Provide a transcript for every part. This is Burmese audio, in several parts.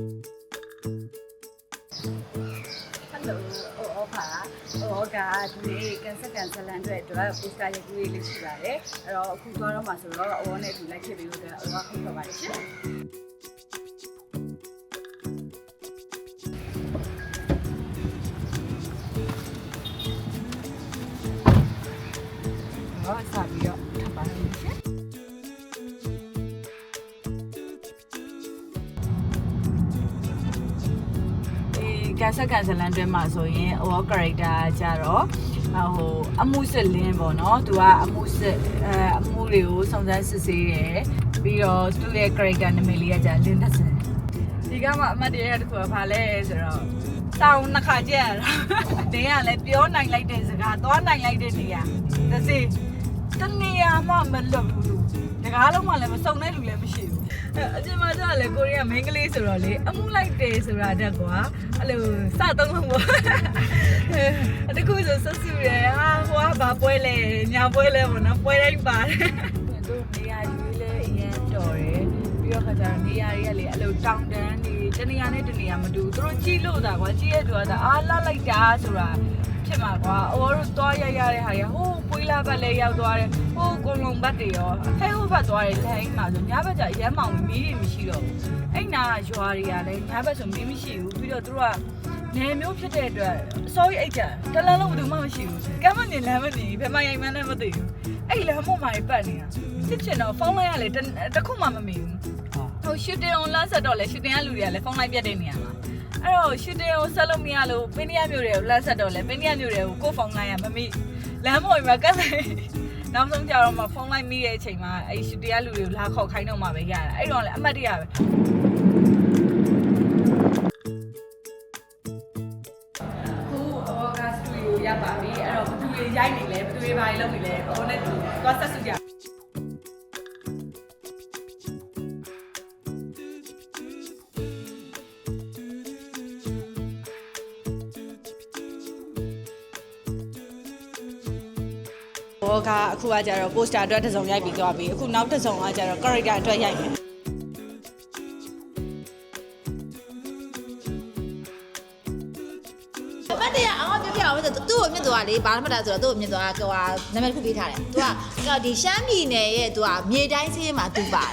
Hello ဟို offer ဟိုကဒီနေ့ကန်ဆက်ကန်ဆလန်အတွက်အတွက် poster ရိုက်ကူးလေးလေးရှိပါတယ်အဲ့တော့အခုသွားတော့မှဆိုတော့အဝနဲ့ဒီလိုက်ခဲ့ပြီးတော့အဝခုခေါ်ပါတယ်ရှင်ဟောစားပြီးတော့ထပ်ပါလိမ့်မယ်ရှင် ကန်ဆက်ကန်ဆလန်တွဲမှာဆိုရင် all character ကြတော့ဟိုအမှုစစ်လင်းပေါ့နော်သူကအမှုစစ်အဲအမှုတွေကိုစုံစမ်းစစ်ဆေးရယ်ပြီးတော့သူ့ရဲ့ character နာမည်လေးကじゃလင်းသက်စင်ဒီကမှအမတ်တရတစ်ခုကဘာလဲဆိုတော့တောင်းနှစ်ခါကြက်ရတာတင်းကလည်းပြောနိုင်လိုက်တဲ့စကားသွားနိုင်လိုက်တဲ့နေရာသစေတနေရာမှမလွတ်ဘူးသူတကားလုံးမှလည်းမစုံတဲ့လူလည်းမရှိဘူး အဲအပြင်မှာကျတော့လေကိုရီးယားမင်းကလေးဆိုတော့လေအမှုလိုက်တယ်ဆိုတာတက်ကွာအဲ့လိုစသုံးလို့ပေါ့အဲတကူဆိုဆက်စုရယ်ဟာဟိုကဘာပွဲလဲညာပွဲလဲပေါ့နော်ပွဲတိုင်းပါတယ်သူနေရာရွေးလဲအရင်တော်တယ်ပြီးတော့ခါကျတော့နေရာတွေကလေအဲ့လိုတောင်တန်းနေ တနေရာနဲ့တနေရာမတူဘူးသူတို့ကြည့်လို့တာကွာကြည့်ရတူတာအာလှလိုက်တာဆိုတာဖြစ်မှာကွာအဝတို့သွားရရတဲ့ဟာတွေဟိုးပွေးလာဘက်လဲရောက်သွားတယ်ဟိုးကုံလုံးဘက်တွေရောအထဲဟိုဘက်သွားတယ်လိုင်းမှာဆိုညဘက်ကျအရမ်းမောင်မီးတွေမရှိတော့ဘူးအဲ့နာကရွာတွေကလည်းညဘက်ဆိုမီးမရှိဘူးပြီးတော့သူတို့ကနေမျိုးဖြစ်တဲ့အတွက် sorry အိတ်ကြတလန်းလုံးဘယ်သူမှမရှိဘူးကမ်းမနေလမ်းမနေဘယ်မှာရိုက်မှန်းလည်းမသိဘူးအဲ့လမ်းမမိုင်ပတ်နေတာဖြစ်ချင်တော့ဖုန်းလိုက်ရလေတစ်ခုမှမမီဘူး ဟို shooting on လမ်းဆက်တော့လေ shooting ကလူတွေကလည်းဖုန်းလိုက်ပြတ်တဲ့နေရာမှာအဲ့တော့ shooting ကိုဆက်လို့မရလို့ပင်းနီယာမျိုးတွေကိုလမ်းဆက်တော့လေပင်းနီယာမျိုးတွေကိုကိုယ်ဖုန်းလိုက်ရမမီလမ်းမော်မှာကတ်လိုက်နောက်ဆုံးကြတော့မှဖုန်းလိုက်မိတဲ့အချိန်မှာအဲ့ shooting ကလူတွေကိုလာခေါ်ခိုင်းတော့မှပဲရတာအဲ့တော့လေအမှတ်တရပဲခုအော်ကစတူဒီယိုရောက်ပါပြီအဲ့တော့ဘယ်သူတွေရိုက်နေလဲဘယ်သူတွေဘာတွေလုပ်နေလဲဟိုနဲ့သူသွားဆက်စုကြ ကအခုကကြတော့ poster အတွက်တစ်စုံရိုက်ပြီးသွားပြီအခုနောက်တစ်စုံကကြတော့ character အတွက်ရိုက်မယ် ရားအောင်ပြောပြအောင်ဆိုသူ့ကိုမြင့်သွားလေဘာမှမတာဆိုတော့သူ့ကိုမြင့်သွားဟိုဟာနာမည်တစ်ခုပေးထားတယ်သူကဒီရှမ်းပြည်နယ်ရဲ့သူကမြေတိုင်းစင်းမှာသူပါတယ်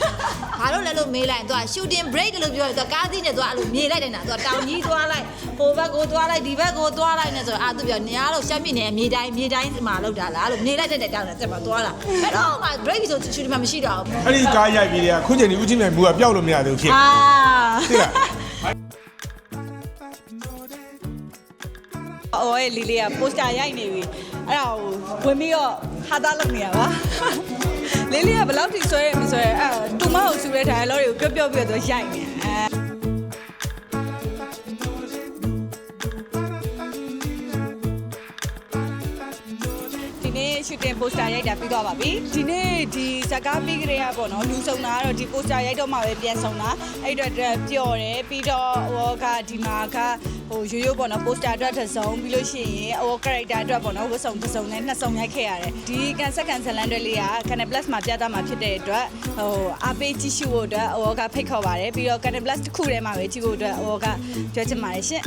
ဘာလို့လဲလို့မေးလိုက်သူက shooting break လို့ပြောတယ်သူကကားစီးနေသူကအဲ့လိုမြေလိုက်တယ်နာသူကတောင်ကြီးသွားလိုက်ဟိုဘက်ကိုသွားလိုက်ဒီဘက်ကိုသွားလိုက်နေဆိုတော့အာသူပြောနေရလို့ရှမ်းပြည်နယ်မြေတိုင်းမြေတိုင်းမှာလောက်တာလားလို့မြေလိုက်တဲ့တောင်နဲ့တက်မှာသွားတာအဲ့တော့မှ break ဆို shooting မှာမရှိတော့ဘူးအဲ့ဒီကားရိုက်ပြီးတဲ့ခုချိန်ဒီဦးချင်းမြိုင်ဘူးကပျောက်လို့မရသေးဘူးဖြစ်အာသိလား အော်ရဲ့လီလေးကပိုစတာရိုက်နေပြီအဲ့ဒါကိုဝင်ပြီးတော့ဟာသားလုပ်နေရပါလေးလေးကဘယ်လောက်ထိဆွဲရမဆွဲရအဲ့တူမဟုတ်ဆူတဲ့ dialogue တွေကိုပြောပြောပြီးတော့ရိုက်နေအဲ နေ့ shooting poster ရိုက်တာပြီးသွားပါပြီဒီနေ့ဒီဇာကားပြီးကြရပေါ့နော်လူဆောင်တာကတော့ဒီ poster ရိုက်တော့မှပဲပြန်ဆောင်တာအဲ့အတွက်အတွက်ပျော်တယ်ပြီးတော့ဟိုကဒီမှာကဟိုရိုးရိုးပေါ့နော် poster အတွက်တစ်စုံပြီးလို့ရှိရင်ဟို character အတွက်ပေါ့နော်ဝတ်စုံတစ်စုံနဲ့နှစ်စုံရိုက်ခဲ့ရတယ်ဒီကန်ဆက်ကန်ဇလန်တွေလေးက Canal Plus မှာပြသမှာဖြစ်တဲ့အတွက်ဟိုအားပေးကြည့်ရှုဖို့အတွက်ဟိုကဖိတ်ခေါ်ပါတယ်ပြီးတော့ Canal Plus တစ်ခုထဲမှာပဲကြည့်ဖို့အတွက်ဟိုကပြောချင်ပါတယ်ရှင်